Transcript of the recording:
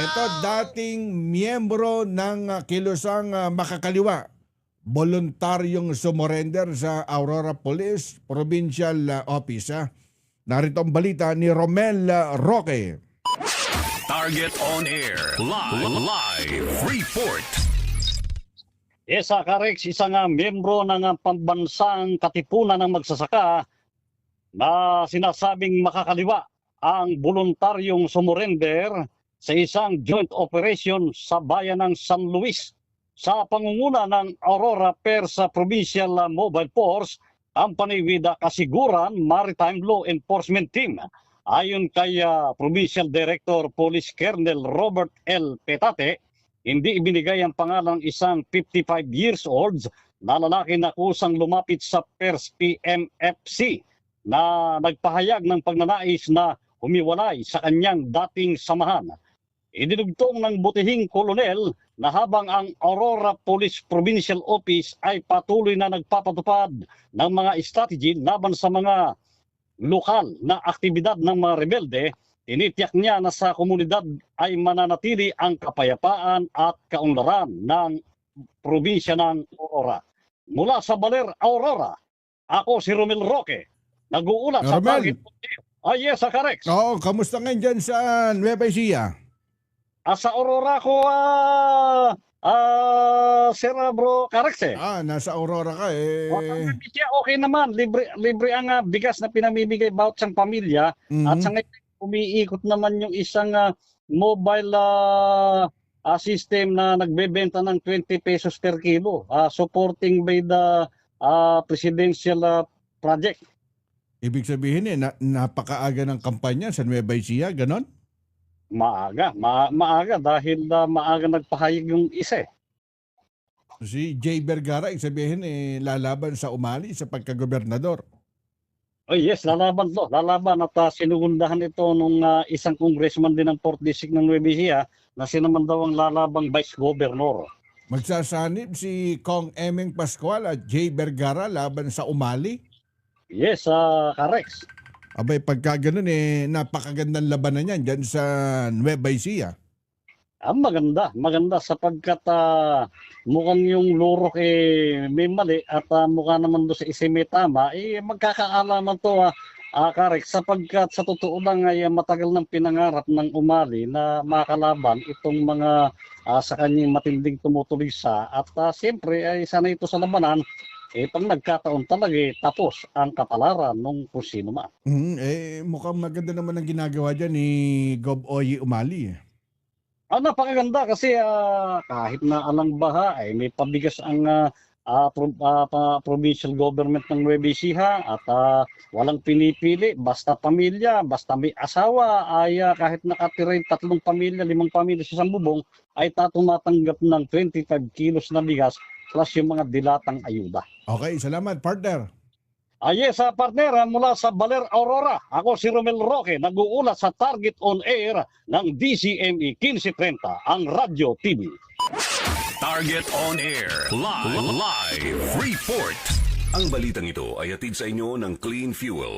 Ito dating miyembro ng ah, kilusang ah, makakaliwa. Voluntaryong sumurrender sa Aurora Police Provincial ah, Office. ah. Narito ang balita ni Romel Roque. Target on air. Live. Live. Report. Esa Karex, isang uh, membro ng uh, pambansang katipunan ng magsasaka na sinasabing makakaliwa ang voluntaryong sumurrender sa isang joint operation sa bayan ng San Luis sa pangunguna ng Aurora Persa Provincial Mobile Force with the Kasiguran Maritime Law Enforcement Team. Ayon kay uh, Provincial Director Police Colonel Robert L. Petate, hindi ibinigay ang pangalang isang 55 years old na lalaki na kusang lumapit sa PERS PMFC na nagpahayag ng pagnanais na humiwalay sa kanyang dating samahan. Idinugtong ng butihing kolonel na habang ang Aurora Police Provincial Office ay patuloy na nagpapatupad ng mga strategy laban sa mga lokal na aktibidad ng mga rebelde, tinitiyak niya na sa komunidad ay mananatili ang kapayapaan at kaunlaran ng probinsya ng Aurora. Mula sa Baler, Aurora, ako si Romel Roque, nag-uulat sa. Target. Ay, yes, Karex. Oo, kamusta ngayon dyan sa Nueva Ecija? Ah, sa Aurora ko, ah, ah, Sir Bro Karex eh. Ah, nasa Aurora ka eh. Okay. okay naman, libre, libre ang ah, bigas na pinamimigay bawat isang pamilya. At Mhm. sa ngayon, umiikot naman yung isang ah, mobile ah, ah, system na nagbebenta ng 20 pesos per kilo, ah, supporting by the ah, presidential ah, project. Ibig sabihin eh, na, napakaaga ng kampanya sa Nueva Ecija, ganon? Maaga, ma- maaga dahil ah, maaga nagpahayag yung isa eh. Si Jay Vergara, sabihin eh, lalaban sa umali sa pagkagobernador. Oh yes, lalaban to. Lalaban at uh, sinugundahan ito nung ah, isang congressman din ng 4th District ng Nueva Ecija na sinaman daw ang lalabang vice governor. Magsasanib si Kong Emeng Pascual at Jay Vergara laban sa umali. Yes, ah Karex. Abay, pagka ganun eh, napakagandang labanan yan dyan sa Nueva Ecija. Ah, maganda, maganda sapagkat ah, mukhang yung lurok eh may mali at ah, mukha naman doon sa isa may tama, eh magkakaalaman to ah, ah, Karex, sapagkat sa totoo lang ay ah, matagal nang pinangarap ng umali na makalaban itong mga ah, sa kanyang matinding tumutuloy sa at ah, siyempre ay sana ito sa labanan eh pag nagkataon talaga eh, tapos ang kapalaran ng kung sino man. Mhm, eh, mukhang maganda naman ang ginagawa dyan ni Gob Oyi Umali. eh. Ah, napakaganda kasi ah, kahit na alang baha ay may pabigas ang ah, ah, pro- ah, pa- provincial government ng Nueva Ecija at ah, walang pinipili basta pamilya, basta may asawa ay ah, kahit nakatira yung tatlong pamilya, limang pamilya sa isang bubong ay tatumatanggap ng 25 kilos na bigas plus yung mga dilatang ayuda. Okay, salamat partner. Ah, yes, ah, partner, ah, mula sa Baler Aurora, ako si Romel Roque, nag-uulat sa Target on Air ng DCME 1530, ang Radio TV. Target on air. Live. Live. Report. Ang balitang ito ay hatid sa inyo ng Clean Fuel.